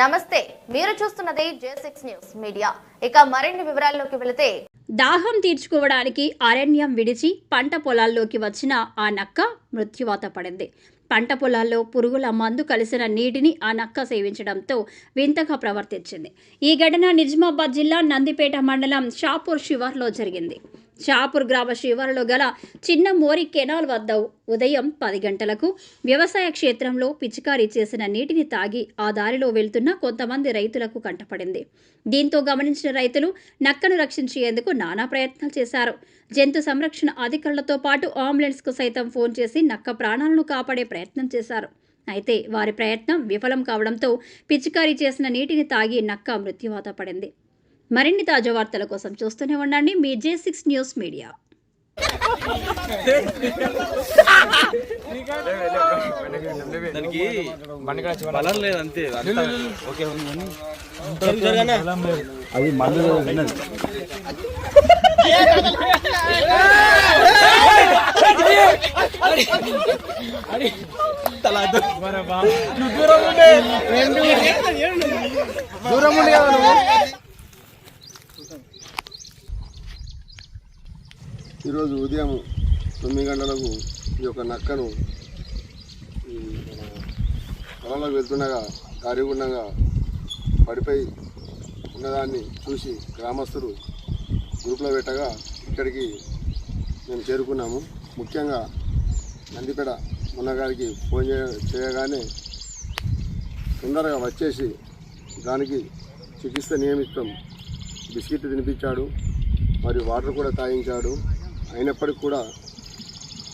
నమస్తే మీరు చూస్తున్నది జే సిక్స్ న్యూస్ మీడియా ఇక మరిన్ని వివరాల్లోకి వెళితే దాహం తీర్చుకోవడానికి అరణ్యం విడిచి పంట పొలాల్లోకి వచ్చిన ఆ నక్క మృత్యువాత పడింది. పంట పొలాల్లో పురుగుల మందు కలిసిన నీటిని ఆ నక్క సేవించడంతో వింతగా ప్రవర్తించింది. ఈ ఘటన నిజామాబాద్ జిల్లా నందిపేట మండలం షాపూర్ శివార్లో జరిగింది. షాపూర్ గ్రామ శివారులో గల చిన్న మోరి కెనాల్ వద్ద ఉదయం పది గంటలకు వ్యవసాయ క్షేత్రంలో పిచికారీ చేసిన నీటిని తాగి ఆ దారిలో వెళ్తున్న కొంతమంది రైతులకు కంటపడింది. దీంతో గమనించిన రైతులు నక్కను రక్షించేందుకు నానా ప్రయత్నాలు చేశారు. జంతు సంరక్షణ అధికారులతో పాటు అంబులెన్స్కు సైతం ఫోన్ చేసి నక్క ప్రాణాలను కాపాడే ప్రయత్నం చేశారు. అయితే వారి ప్రయత్నం విఫలం కావడంతో పిచికారీ చేసిన నీటిని తాగి నక్క మృత్యువాత పడింది. మరిన్ని తాజా వార్తల కోసం చూస్తూనే ఉండండి మీ జే సిక్స్ న్యూస్ మీడియా దానికి బలం లేదు అంతే అంతా ఓకే. అది మందు దూరం ఉండి. కదా ఈరోజు ఉదయం తొమ్మిది గంటలకు ఈ యొక్క నక్కను పొలంలోకి వెళ్తుండగా దారిగుండంగా పడిపోయి ఉన్నదాన్ని చూసి గ్రామస్తులు గ్రూప్లో పెట్టగా ఇక్కడికి మేము చేరుకున్నాము. ముఖ్యంగా నందిపేట ఉన్నగారికి ఫోన్ చేయగానే తొందరగా వచ్చేసి దానికి చికిత్స నియమిత్తం బిస్కెట్ తినిపించాడు మరియు వాటర్ కూడా తాగించాడు. అయినప్పటికీ కూడా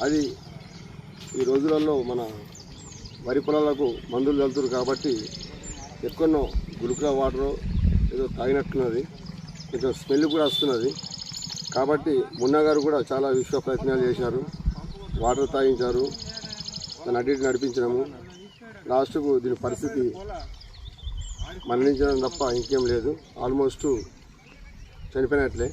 అది ఈ రోజులలో మన వరి పొలాలకు మందులు చల్లుతురు కాబట్టి ఎక్కడో గురుకుల వాటర్ ఏదో తాగినట్టున్నది కొంచెం స్మెల్ కూడా వస్తున్నది. కాబట్టి మున్నా గారు కూడా చాలా విశ్వ ప్రయత్నాలు చేశారు. వాటర్ తాగించారు. దాన్ని అటు ఇటు నడిపించినాము. లాస్ట్కు దీని పరిస్థితి మరణించడం తప్ప ఇంకేం లేదు. ఆల్మోస్ట్ చనిపోయినట్లే.